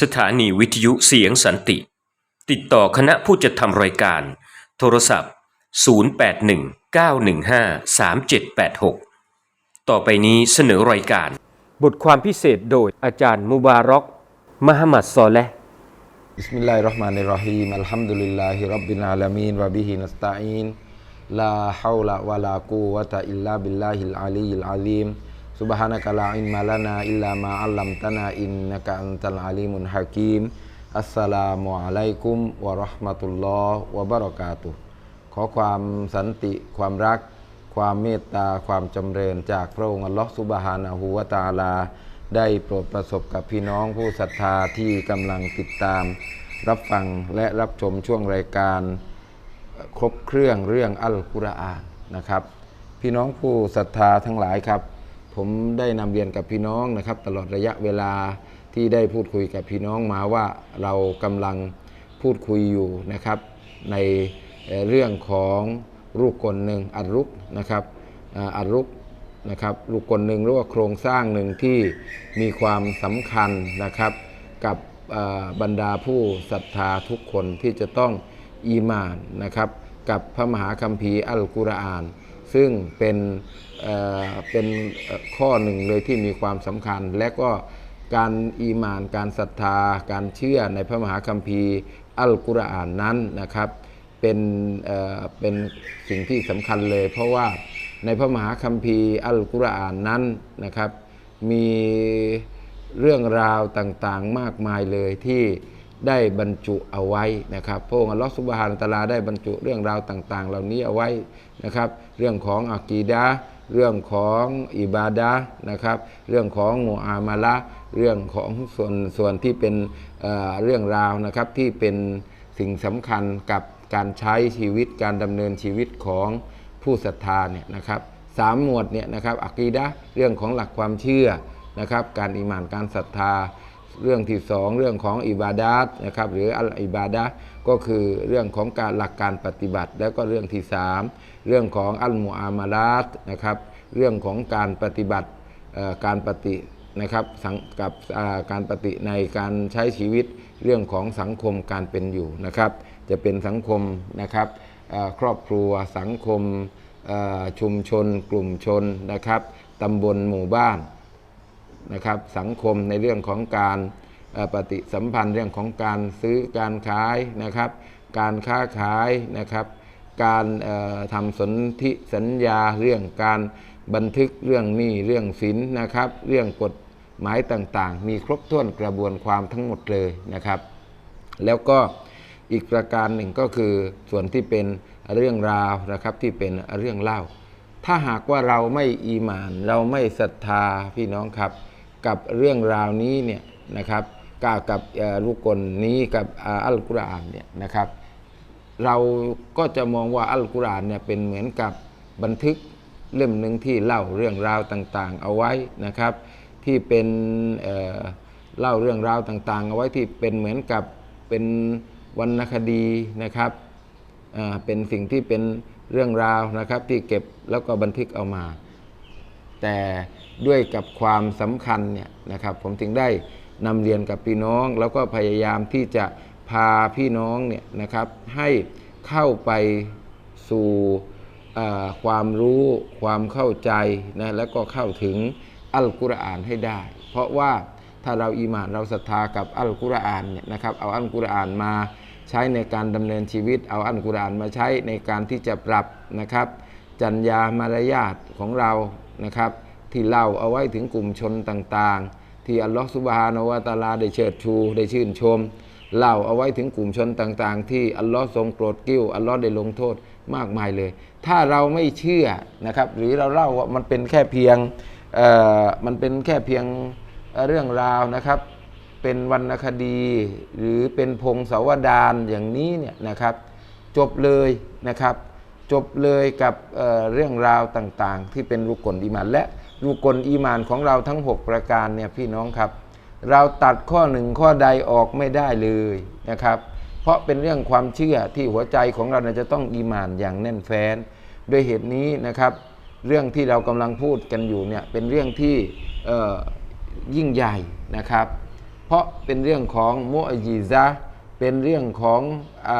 สถานีวิทยุเสียงสันติ ติดต่อคณะผู้จัดทำรายการ โทรศัพท์ 0819153786 ต่อไปนี้เสนอรายการ บทความพิเศษโดยอาจารย์มุบารอกมหมัดซอและอิสมิลลาฮิรอห์มานิรรฮีมัลฮัมดุลิลลา الرحمن الرحيم الحمد لله رب العالمين وبه نستعين لا حول ولا قوة إلا بالله العلي ลอาลิม subhanaka la ilma lana illa ma 'allamtana innaka antal alimul hakim assalamu alaikum วะราะห์มะตุลลอฮ์วะบะเราะขอความสันติความรัก ความเมตตาความจำเริญจากพระองค์อัลลอฮ์สุบฮานะฮูวาตาลา ได้โปรดประสบกับพี่น้องผู้ศรัทธาที่กำลังติดตาม รับฟังและรับชมช่วงรายการครบเครื่องเรื่องอัลกุรอานนะครับ พี่น้องผู้ศรัทธาทั้งหลายครับ ผมได้นำเรียนกับพี่น้องนะครับ ตลอดระยะเวลาที่ได้พูดคุยกับพี่น้องมาว่าเรากำลังพูดคุยอยู่นะครับ ในเรื่องของรูปกลหนึ่งอัดรุกนะครับอัดรุกนะครับรูปกลหนึ่งหรือว่าโครงสร้างหนึ่งที่มีความสำคัญนะครับ กับบรรดาผู้ศรัทธาทุกคนที่จะต้องอีมานนะครับ กับพระมหาคัมภีร์อัลกุรอาน ซึ่งเป็นเป็นข้อหนึ่งเลยที่มีความสำคัญ และก็การอีมาน การศรัทธา การเชื่อในพระมหาคัมภีร์อัลกุรอานนั้นนะครับเป็นเเป็นสิ่งที่สำคัญเลย เพราะว่าในพระมหาคัมภีร์อัลกุรอานนั้นนะครับ มีเรื่องราวต่างๆมากมายเลยที่ ได้บรรจุเอาไว้นะครับพระองค์อัลลอฮฺสุบฮานตะอาลาได้บรรจุเรื่องราวต่าง ๆ เหล่านี้เอาไว้นะครับ เรื่องของอากีดะเรื่องของอิบาดะนะครับ เรื่องของมูอามาละเรื่องของส่วนส่วนที่เป็นเเรื่องราวนะครับที่เป็นสิ่งสำคัญกับการใช้ชีวิตการดำเนินชีวิตของผู้ศรัทธาเนี่ยนะครับสามหมวดเนี่ยนะครับอากีดะเรื่องของหลักความเชื่อนะครับ การอิมานการศรัทธา เรื่องที่สองเรื่องของอิบาดัตนะครับหรืออัลอิบาดะก็คือเรื่องของการหลักการปฏิบัติ แล้วก็เรื่องที่สามเรื่องของอัลมุอามาลาตนะครับเรื่องของการปฏิบัติการปฏินะครับกับการปฏิในการใช้ชีวิตเรื่องของสังคมการเป็นอยู่นะครับ จะเป็นสังคมนะครับครอบครัวสังคมชุมชน กลุ่มชนนะครับตำบลหมู่บ้าน นะครับสังคมในเรื่องของการปฏิสัมพันธ์เรื่องของการซื้อการขายนะครับ การค้าขายนะครับ การทำสนธิสัญญาเรื่องการบันทึกเรื่องหนี้เรื่องสินนะครับ เรื่องกฎหมายต่างๆ มีครบถ้วนกระบวนความทั้งหมดเลยนะครับ แล้วก็อีกประการหนึ่งก็คือส่วนที่เป็นเรื่องราวนะครับที่เป็นเรื่องเล่า ถ้าหากว่าเราไม่อีหมาน เราไม่ศรัทธาพี่น้องครับ กับเรื่องราวนี้เนี่ยนะครับกากับลูกกลนี้กับอัลกุรอานเนี่ยนะครับ เราก็จะมองว่าอัลกุรอานเนี่ยเป็นเหมือนกับบันทึกเล่มหนึ่งที่เล่าเรื่องราวต่างๆ เอาไว้นะครับ ที่เป็นเเล่าเรื่องราวต่างๆ เอาไว้ที่เป็นเหมือนกับเป็นวรรณคดีนะครับเป็นสิ่งที่เป็นเรื่องราวนะครับที่เก็บแล้วก็บันทึกเอามา แต่ ด้วยกับความสำคัญเนี่ยนะครับผมถึงได้นำเรียนกับพี่น้อง แล้วก็พยายามที่จะพาพี่น้องเนี่ยนะครับให้เข้าไปสู่ความรู้ความเข้าใจนะแล้วก็เข้าถึงอัลกุรอานให้ได้ เพราะว่าถ้าเราอีหมานเราศรัทธากับอัลกุรอานเนี่ยนะครับเอาอัลกุรอานมาใช้ในการดำเนินชีวิต เอาอัลกุรอานมาใช้ในการที่จะปรับนะครับ จัญญามารยาทของเรานะครับ ที่เล่าเอาไว้ถึงกลุ่มชนต่างๆ ที่อัลลอฮฺสุบฮานะวะตะอาลาได้เชิดชูได้ชื่นชม เล่าเอาไว้ถึงกลุ่มชนต่างๆ ที่อัลลอฮ์ทรงโปรดเกลิ้วอัลลอฮ์ได้ลงโทษมากมายเลย ถ้าเราไม่เชื่อนะครับหรือเราเล่าว่ามันเป็นแค่เพียงมันเป็นแค่เพียงเรื่องราวนะครับ เป็นวรรณคดีหรือเป็นพงศาวดารอย่างนี้เนี่ยนะครับ จบเลยนะครับจบเลยกับเเรื่องราวต่างๆ ที่เป็นรุกลอีมานและ รุกลอีมานของเราทั้ง 6 ประการเนี่ยพี่น้องครับ เราตัดข้อหนึ่งข้อใดออกไม่ได้เลยนะครับ เพราะเป็นเรื่องความเชื่อที่หัวใจของเราจะต้องอีมานอย่างแน่นแฟ้นด้วยเหตุนี้นะครับ เรื่องที่เรากำลังพูดกันอยู่เนี่ยเป็นเรื่องที่เอ่อยิ่งใหญ่นะครับ เพราะเป็นเรื่องของมุอจิซะเป็นเรื่องของอ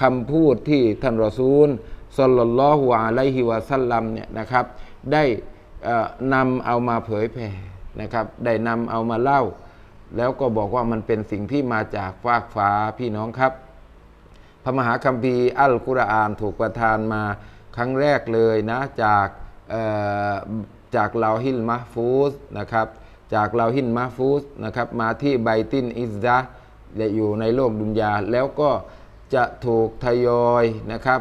คำพูดที่ท่านรอซูลสลลัลลอฮุอะลัยฮิวะสัลลัมเนี่ยนะครับได้ นำเอามาเผยแผ่นะครับ ได้นำเอามาเล่า แล้วก็บอกว่ามันเป็นสิ่งที่มาจากฟากฟ้าพี่น้องครับ พระมหาคัมภีร์อัลกุรอานถูกประทานมาครั้งแรกเลยนะจากจากลาหินมาฟูสนะครับจากลาหินมาฟูสนะครับมาที่ไบตินอิซดะห์และอยู่ในโลกดุนยา แล้วก็จะถูกทยอยนะครับ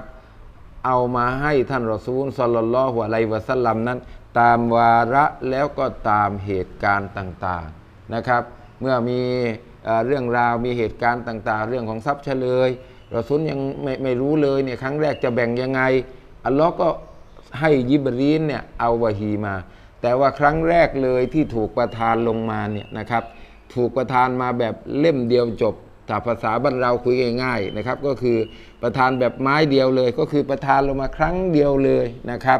เอามาให้ท่านรอซูลสลลัลลอฮุอะลัยฮิวะสัลลัมนั้น ตามวาระแล้วก็ตามเหตุการณ์ต่างๆนะครับ เมื่อมีเรื่องราวมีเหตุการณ์ต่าง ๆ เรื่องของทรัพย์เฉลยเรอซูลยังไม่ไม่รู้เลยเนี่ยครั้งแรกจะแบ่งยังไงอัลลอฮ์ก็ให้ยิบรีนเนี่ยเอาวะฮีมา แต่ว่าครั้งแรกเลยที่ถูกประทานลงมาเนี่ยนะครับ ถูกประทานมาแบบเล่มเดียวจบถ้าภาษาบ้านเราคุยง่ายๆนะครับ ก็คือประทานแบบไม้เดียวเลย ก็คือประทานลงมาครั้งเดียวเลยนะครับ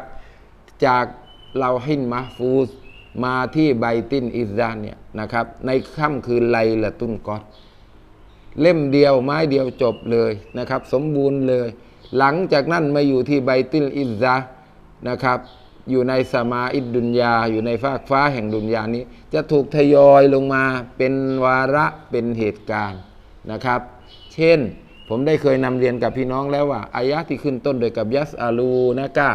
จาก เราหินมาฟูสมาที่ไบตินอิซานเนี่ยนะครับ ในค่ำคืนไลละตุนกอดเล่มเดียวไม้เดียวจบเลยนะครับ สมบูรณ์เลย หลังจากนั้นมาอยู่ที่ไบติลอิซะห์นะครับ อยู่ในสมาอิดดุนยา อยู่ในฟากฟ้าแห่งดุนยานี้ จะถูกทยอยลงมาเป็นวาระเป็นเหตุการณ์นะครับ เช่นผมได้เคยนำเรียนกับพี่น้องแล้วว่าอายะที่ขึ้นต้นโดยกับยัสอาลูนะกะ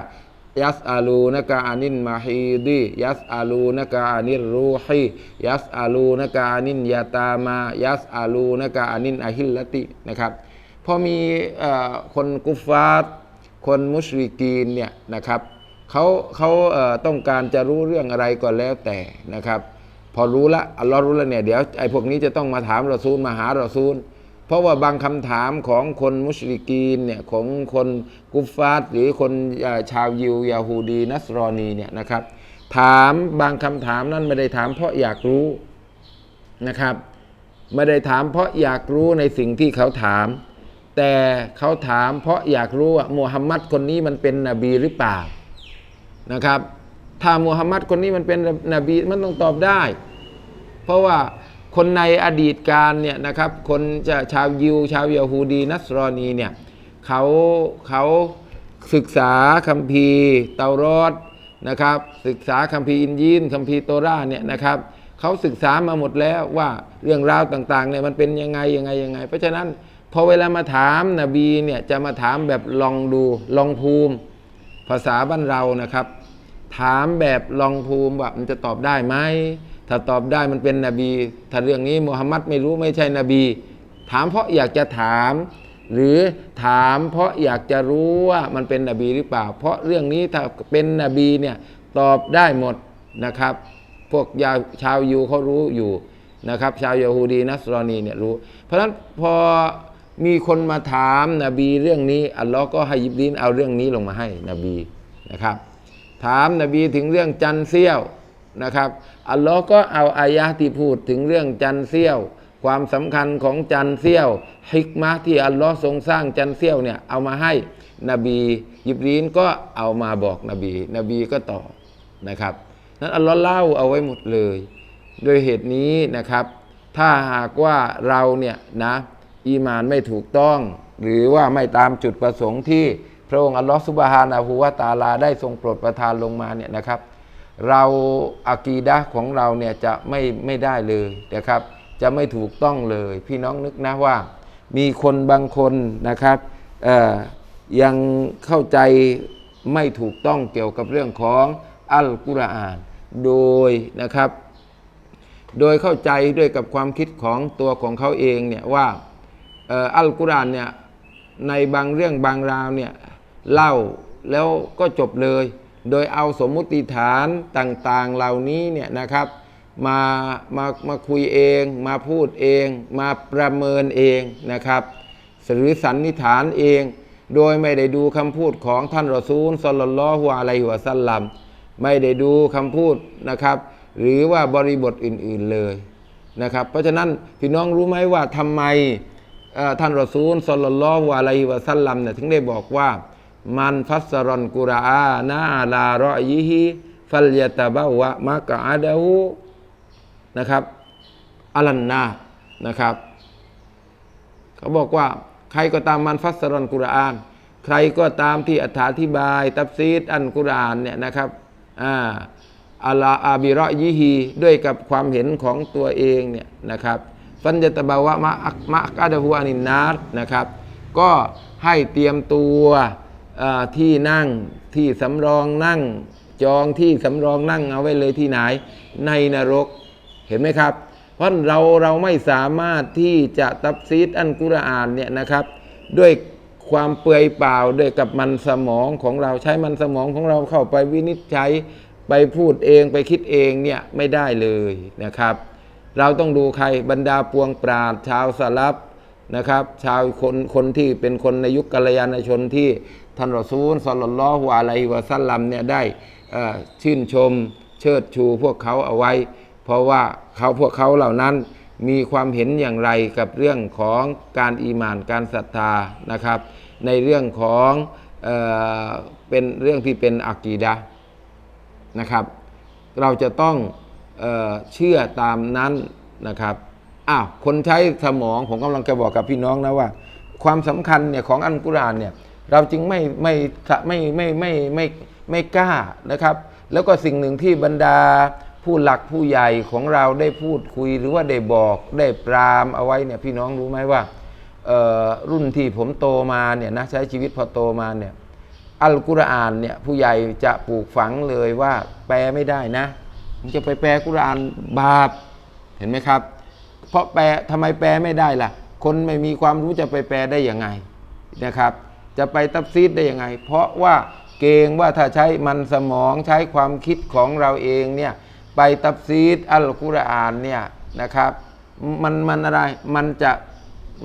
ยัสอาลูนกะอานินมาฮีดียัสอาลูนกะอานิรูฮียัสอาลูนกะอานินยาตามายัสอาลูนกะอานินอะฮิลลตินะครับพอมีคนกุฟาร์คนมุชริกีนเนี่ยนะครับเขาเขาต้องการจะรู้เรื่องอะไรก็แล้วแต่นะครับ พอรู้ละอัลลอฮ์รู้ล้วเนี่ยเดี๋ยวไอ้พวกนี้จะต้องมาถามเรอซูลมาหาเรอซูล เพราะว่าบางคำถามของคนมุชริกีนเนี่ยของคนกุฟฟาร์หรือคนชาวยิวยาฮูดี นัสรอนีเนี่ยนะครับ ถามบางคำถามนั้นไม่ได้ถามเพราะอยากรู้นะครับไม่ได้ถามเพราะอยากรู้ในสิ่งที่เขาถาม แต่เขาถามเพราะอยากรู้ว่ามูฮัมหมัดคนนี้มันเป็นนบีหรือเปล่านะครับ ถ้ามูฮัมหมัดคนนี้มันเป็นนบีมันต้องตอบได้ เพราะว่า คนในอดีตการเนี่ยนะครับคนจะชาวยิว ชาวยาฮูดี นัสรอนีเนี่ยเขาเขาศึกษาคัมภีร์เตารอดนะครับ ศึกษาคัมภีร์อินยีนคัมภีร์โตราเนี่ยนะครับเขาศึกษามาหมดแล้วว่าเรื่องราวต่างๆเนี่ยมันเป็นยังไงยังไงยังไง เพราะฉะนั้นพอเวลามาถามนบีเนี่ยจะมาถามแบบลองดูลองภูมิ ภาษาบ้านเรานะครับ ถามแบบลองภูมิว่ามันจะตอบได้ไหม ถ้าตอบได้มันเป็นนบี ถ้าเรื่องนี้มูฮัมหมัดไม่รู้ไม่ใช่นบี ถามเพราะอยากจะถาม หรือถามเพราะอยากจะรู้ว่ามันเป็นนบีหรือเปล่า เพราะเรื่องนี้ถ้าเป็นนบีเนี่ยตอบได้หมดนะครับ พวกยาชาวยูเขารู้อยู่นะครับ ชาวยาฮูดีนัสรอนีเนี่ยรู้ เพราะฉะนั้นพอมีคนมาถามนบีเรื่องนี้อัลลอฮ์ก็ให้ยิบรีนเอาเรื่องนี้ลงมาให้นบีนะครับ ถามนบีถึงเรื่องจันเสี้ยว นะครับ อัลลอฮ์ก็เอาอายะที่พูดถึงเรื่องจันเสี้ยว ความสำคัญของจันเสี้ยวฮิกมะที่อัลลอฮ์ทรงสร้างจันเสี้ยวเนี่ยเอามาให้นบียิบรีนก็เอามาบอกนบี นบีก็ตอบนะครับนั้นอัลลอฮ์เล่าเอาไว้หมดเลยโดยเหตุนี้นะครับ ถ้าหากว่าเราเนี่ยนะอีมานไม่ถูกต้อง หรือว่าไม่ตามจุดประสงค์ที่พระองค์อัลลอฮฺสุบฮานาหูวาตาลาได้ทรงโปรดประทานลงมาเนี่ยนะครับ เราอากีดะของเราเนี่ยจะไม่ไม่ได้เลยนะครับ จะไม่ถูกต้องเลย พี่น้องนึกนะว่า มีคนบางคนนะครับเอ่อยังเข้าใจไม่ถูกต้องเกี่ยวกับเรื่องของอัลกุรอาน โดยนะครับ โดยเข้าใจด้วยกับความคิดของตัวของเขาเองเนี่ยว่าอัลกุรอานเนี่ยในบางเรื่องบางราวเนี่ยเล่าแล้วก็จบเลย โดยเอาสมมุติฐานต่างๆเหล่านี้เนี่ยนะครับมามามาคุยเอง มาพูดเอง มาประเมินเองนะครับหรือสันนิษฐานเอง โดยไม่ได้ดูคำพูดของท่านรอซูลสลลลลอฮุอะลัยฮิวสัลลัมไม่ได้ดูคำพูดนะครับ หรือว่าบริบทอื่นๆเลยนะครับ เพราะฉะนั้นพี่น้องรู้ไหมว่าทำไมท่านรอซูลสลลลลอฮุอะลัยฮิวสัลลัมเนี่ยถึงได้บอกว่า มันฟัสรอนกุรอานาลารอยิฮิฟัลยตะบะวะมะกะอาดะฮูนะครับอัลันนานะครับ เขาบอกว่าใครก็ตามมันฟัสรอนกุรอาน ใครก็ตามที่อธิบาย ตับซีดอันกุรอานเนี่ยนะครับอ่าอัลาอาบิรอยิฮีด้วยกับความเห็นของตัวเองเนี่ยนะครับฟันจะตะบาวะมะอักมะกาดะฮูอานินนาร์นะครับ ก็ให้เตรียมตัว ที่นั่งที่สำรองนั่ง จองที่สำรองนั่งเอาไว้เลยที่ไหน ในนรกเห็นไหมครับ เพราะเราเราไม่สามารถที่จะตับซีดอันกุรอานเนี่ยนะครับ ด้วยความเปลือยเปล่าด้วยกับมันสมองของเราใช้มันสมองของเราเข้าไปวินิจฉัยไปพูดเองไปคิดเองเนี่ยไม่ได้เลยนะครับ เราต้องดูใครบรรดาปวงปราดชาวสลับนะครับ ชาวคนคนที่เป็นคนในยุคกัลยาณชนที่ ท่านรอซูลสลลัลลอฮุอะลัยฮิวะซัลลัมเนี่ยได้ชื่นชมเชิดชูพวกเขาเอาไว้ เพราะว่าเขาพวกเขาเหล่านั้นมีความเห็นอย่างไรกับเรื่องของการอีมานการศรัทธานะครับ ในเรื่องของเออเป็นเรื่องที่เป็นอักีดะนะครับ เราจะต้องเออเชื่อตามนั้นนะครับอ้าวคนใช้สมองผมกำลังจะบอกกับพี่น้องนะว่า ความสำคัญเนี่ยของอัลกุรอานเนี่ย เราจึงไม่ไม่ไม่ไม่ไม่ไม่ไม่กล้านะครับ แล้วก็สิ่งหนึ่งที่บรรดาผู้หลักผู้ใหญ่ของเราได้พูดคุยหรือว่าได้บอกได้ปรามเอาไว้เนี่ยพี่น้องรู้ไหมว่าเออรุ่นที่ผมโตมาเนี่ยนะใช้ชีวิตพอโตมาเนี่ยอัลกุรอานเนี่ยผู้ใหญ่จะปลูกฝังเลยว่าแปลไม่ได้นะมันจะไปแปลกุรอานบาปเห็นไหมครับ เพราะแปลทำไมแปลไม่ได้ล่ะ คนไม่มีความรู้จะไปแปลได้ยังไงนะครับ จะไปตับซีดได้ยังไง เพราะว่าเกรงว่าถ้าใช้มันสมองใช้ความคิดของเราเองเนี่ยไปตับซีดอัลกุรอานเนี่ยนะครับมันมันอะไรมันจะ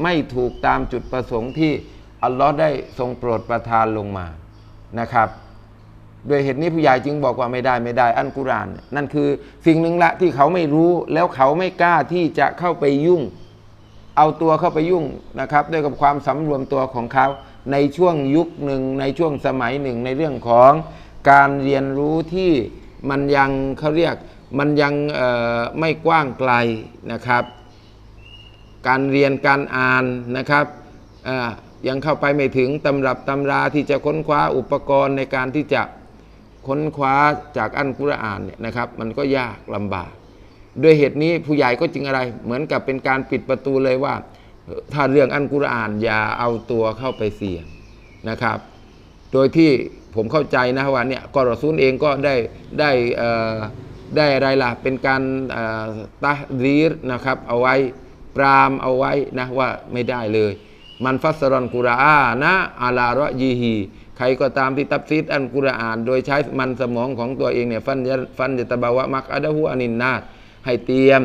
ไม่ถูกตามจุดประสงค์ที่อัลลอฮ์ได้ทรงโปรดประทานลงมานะครับโดยเหตุนี้ผู้ใหญ่จึงบอกว่าไม่ได้ไม่ได้อันกุรอาน นั่นคือสิ่งหนึ่งละที่เขาไม่รู้แล้วเขาไม่กล้าที่จะเข้าไปยุ่ง เอาตัวเข้าไปยุ่งนะครับ ด้วยกับความสำรวมตัวของเขา ในช่วงยุคหนึ่งในช่วงสมัยหนึ่งในเรื่องของการเรียนรู้ที่มันยังเขาเรียกมันยังไม่กว้างไกลนะครับ การเรียนการอ่านนะครับยังเข้าไปไม่ถึงตำรับตำราที่จะค้นคว้าอุปกรณ์ในการที่จะค้นคว้าจากอันกุรอานเนี่ยนะครับ มันก็ยากลำบาก ด้วยเหตุนี้ผู้ใหญ่ก็จึงอะไร เหมือนกับเป็นการปิดประตูเลยว่า ถ้าเรื่องอันกุรอานอย่าเอาตัวเข้าไปเสี่ยงนะครับ โดยที่ผมเข้าใจนะว่าเนี่ยกอรอซูลเองก็ได้ได้ได้อะไรล่ะเป็นการเอ่อตะรีรนะครับเอาไว้ปรามเอาไว้นะว่าไม่ได้เลย มันฟัสรอนกุรอานนะอาลาระยีฮีใครก็ตามที่ตับซีดอันกุรอาน โดยใช้มันสมองของตัวเองเนี่ยฟันยะฟันยะตะบาวะมักอะดะฮูอานินนาให้เตรียม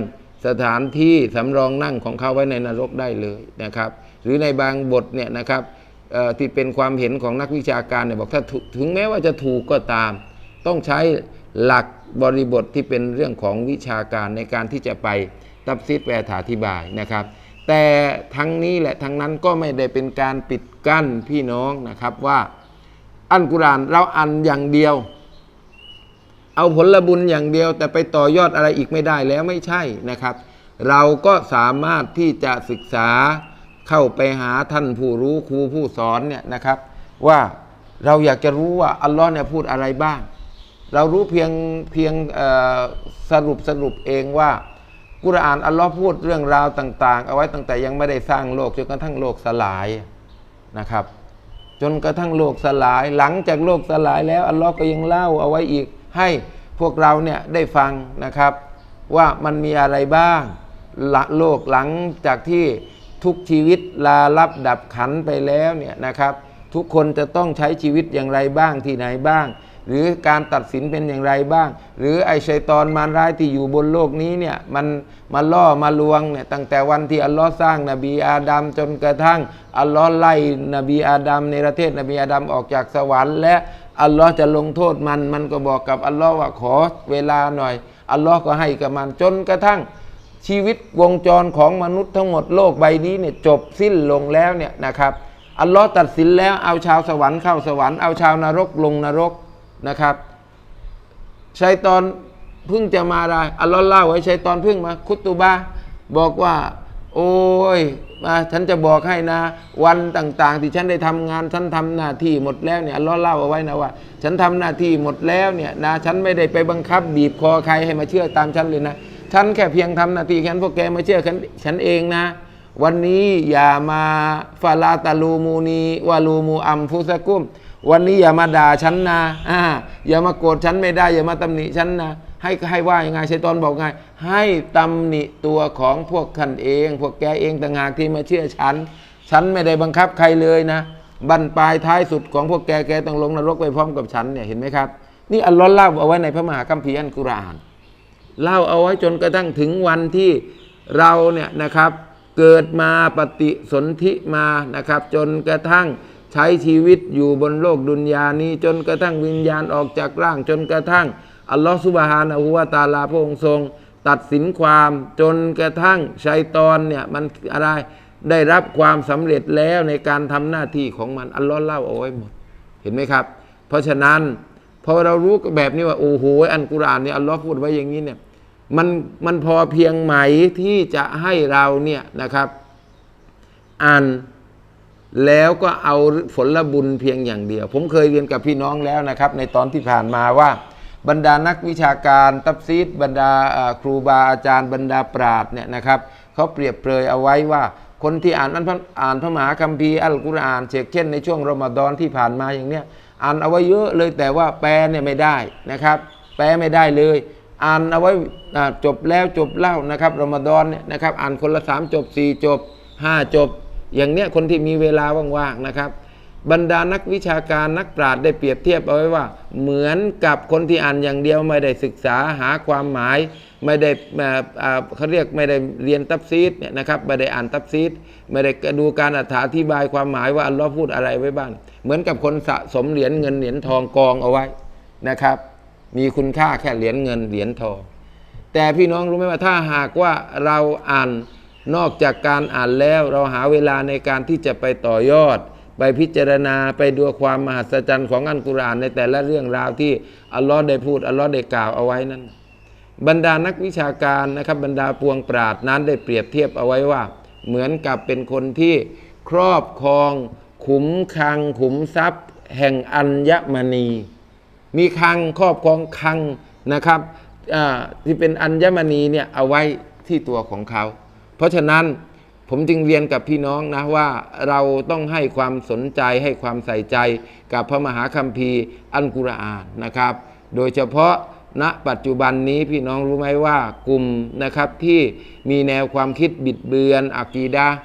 สถานที่สำรองนั่งของเขาไว้ในนรกได้เลยนะครับ หรือในบางบทเนี่ยนะครับที่เป็นความเห็นของนักวิชาการเนี่ยบอกถ้าถึงแม้ว่าจะถูกก็ตาม ต้องใช้หลักบริบทที่เป็นเรื่องของวิชาการในการที่จะไปตับซิดแปลถาธิบายนะครับ แต่ทั้งนี้และทั้งนั้นก็ไม่ได้เป็นการปิดกั้นพี่น้องนะครับว่าอันกุรานเราอ่านอย่างเดียว เอาผลบุญอย่างเดียว แต่ไปต่อยอดอะไรอีกไม่ได้แล้วไม่ใช่นะครับ เราก็สามารถที่จะศึกษาเข้าไปหาท่านผู้รู้ครูผู้สอนเนี่ยนะครับ ว่าเราอยากจะรู้ว่าอัลลอฮ์เนี่ยพูดอะไรบ้าง เรารู้เพียงเพียงสรุปสรุปเองว่ากุรอานอัลลอฮ์พูดเรื่องราวต่าง ๆ เอาไว้ตั้งแต่ยังไม่ได้สร้างโลกจนกระทั่งโลกสลายนะครับ จนกระทั่งโลกสลาย หลังจากโลกสลายแล้วอัลลอฮ์ก็ยังเล่าเอาไว้อีก ให้พวกเราเนี่ยได้ฟังนะครับว่ามันมีอะไรบ้างละโลกหลังจากที่ทุกชีวิตลาลับดับขันไปแล้วเนี่ยนะครับทุกคนจะต้องใช้ชีวิตอย่างไรบ้างที่ไหนบ้าง หรือการตัดสินเป็นอย่างไรบ้าง หรือไอชัยตอนมารร้ายที่อยู่บนโลกนี้เนี่ยมันมาล่อมาลวงเนี่ยตั้งแต่วันที่อัลลอฮ์สร้างนบีอาดัมจนกระทั่งอัลลอฮ์ไล่นบีอาดัมในประเทศนบีอาดัมออกจากสวรรค์และ อัลลอฮ์จะลงโทษมัน มันก็บอกกับอัลลอฮ์ว่าขอเวลาหน่อย อัลลอฮ์ก็ให้กับมันจนกระทั่งชีวิตวงจรของมนุษย์ทั้งหมดโลกใบนี้เนี่ยจบสิ้นลงแล้วเนี่ยนะครับอัลลอฮ์ตัดสินแล้วเอาชาวสวรรค์เข้าสวรรค์เอาชาวนรกลงนรกนะครับชัยตอนเพิ่งจะมาได้อัลลอฮ์เล่าไว้ชัยตอนเพิ่งมา คุตตุบาบอกว่า โอ้ยมาฉันจะบอกให้นะ วันต่างๆ ที่ฉันได้ทำงาน ฉันทำหน้าที่หมดแล้วเนี่ยลเลอฮ์เล่าเอาไว้นะว่า ฉันทำหน้าที่หมดแล้วเนี่ยนะฉันไม่ได้ไปบังคับบีบคอใครให้มาเชื่อตามฉันเลยนะ ฉันแค่เพียงทำหน้าที่แค่นั้นพวกแกมาเชื่อฉันฉันเองนะ วันนี้อย่ามาฟาลาตาลูมูนีวาลูมูอัมฟุสกุม วันนี้อย่ามาด่าฉันนะอ่าอย่ามาโกรธฉันไม่ได้ อย่ามาตำหนิฉันนะ ให้ให้ว่ายังไงชัยตอนบอกไง ให้ตำหนิตัวของพวกท่านเอง พวกแกเองต่างหากที่มาเชื่อฉัน ฉันไม่ได้บังคับใครเลยนะบั้นปลายท้ายสุดของพวกแกแกต้องลงนรกไปพร้อมกับฉันเนี่ยเห็นไหมครับ นี่อัลลอฮ์เล่าเอาไว้ในพระมหาคัมภีร์อัลกุรอานเล่าเอาไว้จนกระทั่งถึงวันที่เราเนี่ยนะครับ เกิดมาปฏิสนธิมานะครับ จนกระทั่งใช้ชีวิตอยู่บนโลกดุนยานี้ จนกระทั่งวิญญาณออกจากร่างจนกระทั่ง อัลลอฮฺสุบฮานะฮูวาตาลาพระองค์ทรง ตัดสินความจนกระทั่งชัยตอนเนี่ยมันอะไรได้รับความสำเร็จแล้วในการทำหน้าที่ของมันอัลลอฮ์เล่าเอาไว้หมด เห็นไหมครับ เพราะฉะนั้นพอเรารู้แบบนี้ว่าโอ้โหอันกุรานเนี่ยอัลลอฮ์พูดไว้อย่างนี้เนี่ยมันมันพอเพียงไหมที่จะให้เราเนี่ยนะครับ อ่านแล้วก็เอาผลบุญเพียงอย่างเดียว ผมเคยเรียนกับพี่น้องแล้วนะครับ ในตอนที่ผ่านมาว่า บรรดานักวิชาการตับซีดบรรดาครูบาอาจารย์บรรดาปราดเนี่ยนะครับเขาเปรียบเปรยเอาไว้ว่า คนที่อ่านอันอ่านพระมหาคัมภีร์อัลกุรอานเชกเช่นในช่วงรอมฎอนที่ผ่านมาอย่างเนี้ยอ่านเอาไว้เยอะเลยแต่ว่าแปลเนี่ยไม่ได้นะครับ แปลไม่ได้เลย อ่านเอาไว้จบแล้วจบเล่านะครับรอมฎอนเนี่ยนะครับ อ่านคนละสามจบสี่จบห้าจบ อย่างเนี้ยคนที่มีเวลาว่างๆนะครับ บรรดานักวิชาการนักปราชญ์ได้เปรียบเทียบเอาไว้ว่า เหมือนกับคนที่อ่านอย่างเดียวไม่ได้ศึกษาหาความหมาย ไม่ได้เขาเรียกไม่ได้เรียนตับซีดเนี่ยนะครับไม่ได้อ่านตับซีดไม่ได้ดูการอธิบายความหมายว่าอัลลอฮ์พูดอะไรไว้บ้างเหมือนกับคนสะสมเหรียญเงินเหรียญทองกองเอาไว้นะครับ มีคุณค่าแค่เหรียญเงินเหรียญทอง แต่พี่น้องรู้ไหมว่าถ้าหากว่าเราอ่านนอกจากการอ่านแล้วเราหาเวลาในการที่จะไปต่อยอด ไปพิจารณาไปดูความมหัศจรรย์ของอัลกุรอานในแต่ละเรื่องราวที่อัลลอฮ์ได้พูดอัลลอฮ์ได้กล่าวเอาไว้นั้น บรรดานักวิชาการนะครับบรรดาปวงปราดนั้นได้เปรียบเทียบเอาไว้ว่า เหมือนกับเป็นคนที่ครอบครอง ขุมคลัง ขุมทรัพย์ แห่งอัญมณี มีคลังครอบครองคลังนะครับที่เป็นอัญมณีเนี่ยเอาไว้ที่ตัวของเขา เพราะฉะนั้น ผมจึงเรียนกับพี่น้องนะว่าเราต้องให้ความสนใจให้ความใส่ใจกับพระมหาคัมภีร์อัลกุรอานนะครับ โดยเฉพาะณปัจจุบันนี้พี่น้องรู้ไหมว่ากลุ่มนะครับที่มีแนวความคิดบิดเบือนอากีดะห์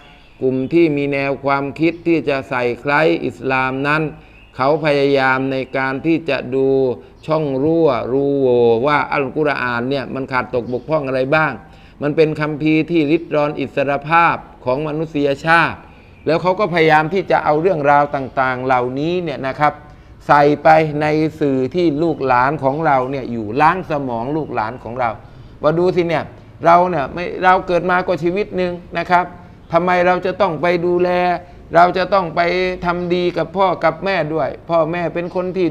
กลุ่มที่มีแนวความคิดที่จะใส่ใครอิสลามนั้น เขาพยายามในการที่จะดูช่องรั่วรูโวว่าอัลกุรอานเนี่ยมันขาดตกบกพร่องอะไรบ้าง มันเป็นคัมภีร์ที่ริดรอนอิสรภาพของมนุษยชาติ แล้วเขาก็พยายามที่จะเอาเรื่องราวต่างๆ เหล่านี้เนี่ยนะครับ ใส่ไปในสื่อที่ลูกหลานของเราเนี่ยอยู่ล้างสมองลูกหลานของเราว่าดูสิเนี่ยเราเนี่ยไม่เราเกิดมาก็ชีวิตหนึ่งนะครับทำไมเราจะต้องไปดูแล เราจะต้องไปทำดีกับพ่อกับแม่ด้วย พ่อแม่เป็นคนที่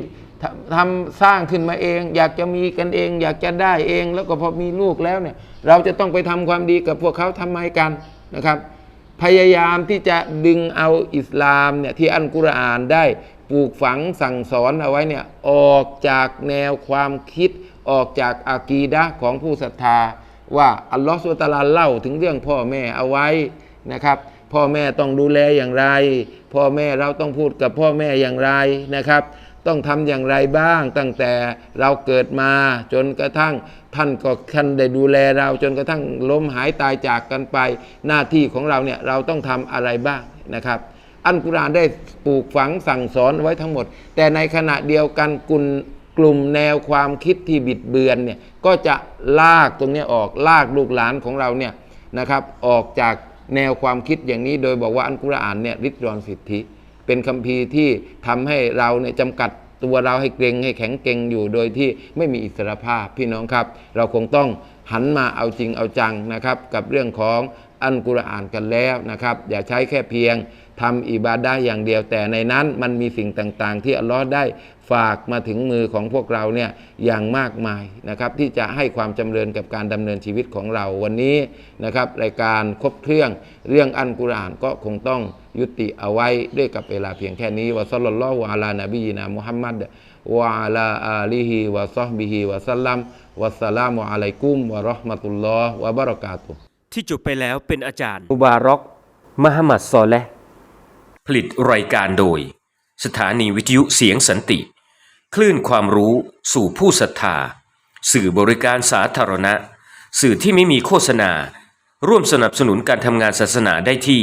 ทำสร้างขึ้นมาเอง อยากจะมีกันเอง อยากจะได้เอง แล้วก็พอมีลูกแล้วเนี่ยเราจะต้องไปทำความดีกับพวกเขาทำไมกันนะครับ พยายามที่จะดึงเอาอิสลามเนี่ยที่อัลกุรอานได้ปลูกฝังสั่งสอนเอาไว้เนี่ยออกจากแนวความคิด ออกจากอากีดะของผู้ศรัทธา ว่าอัลลอฮฺสุลตาลาเล่าถึงเรื่องพ่อแม่เอาไว้นะครับพ่อแม่ต้องดูแลอย่างไร พ่อแม่เราต้องพูดกับพ่อแม่อย่างไรนะครับ ต้องทำอย่างไรบ้าง ตั้งแต่เราเกิดมาจนกระทั่งท่านก็ท่านได้ดูแลเราจนกระทั่งล้มหายตายจากกันไป หน้าที่ของเราเนี่ยเราต้องทำอะไรบ้างนะครับ อันกุรานได้ปลูกฝังสั่งสอนไว้ทั้งหมด แต่ในขณะเดียวกันกลุ่มกลุ่มแนวความคิดที่บิดเบือนเนี่ยก็จะลากตรงนี้ออกลากลูกหลานของเราเนี่ยนะครับออกจากแนวความคิดอย่างนี้โดยบอกว่าอันกุรอานเนี่ยริดรอนสิทธิ เป็นคัมภีร์ที่ทำให้เราเนี่ยจำกัดตัวเราให้เกรงให้แข็งเกรงอยู่โดยที่ไม่มีอิสรภาพพี่น้องครับ เราคงต้องหันมาเอาจริงเอาจังนะครับ กับเรื่องของอัลกุรอานกันแล้วนะครับ อย่าใช้แค่เพียงทำอิบาดะอย่างเดียวแต่ในนั้นมันมีสิ่งต่างๆ ที่อัลลอฮ์ได้ฝากมาถึงมือของพวกเราเนี่ยอย่างมากมายนะครับ ที่จะให้ความจำเริญกับการดำเนินชีวิตของเราวันนี้นะครับ รายการครบเครื่องเรื่องอัลกุรอานก็คงต้อง ยุติเอาไว้ด้วยกับเวลาเพียงแค่นี้วะซัลลัลลอฮุอะลานบีนามุฮัมมัดวะอะลาอาลีฮิวะซอฮบิฮิวะสัลลัมวัสสลามุอะลัยกุมวะเราะห์มะตุลลอฮ์วะบะเราะกาตุฮ์ที่จบไปแล้วเป็นอาจารย์มุบารอกมหมัดซอและผลิตรายการโดย สถานีวิทยุเสียงสันติ คลื่นความรู้สู่ผู้ศรัทธา สื่อบริการสาธารณะ สื่อที่ไม่มีโฆษณา ร่วมสนับสนุนการทำงานศาสนาได้ที่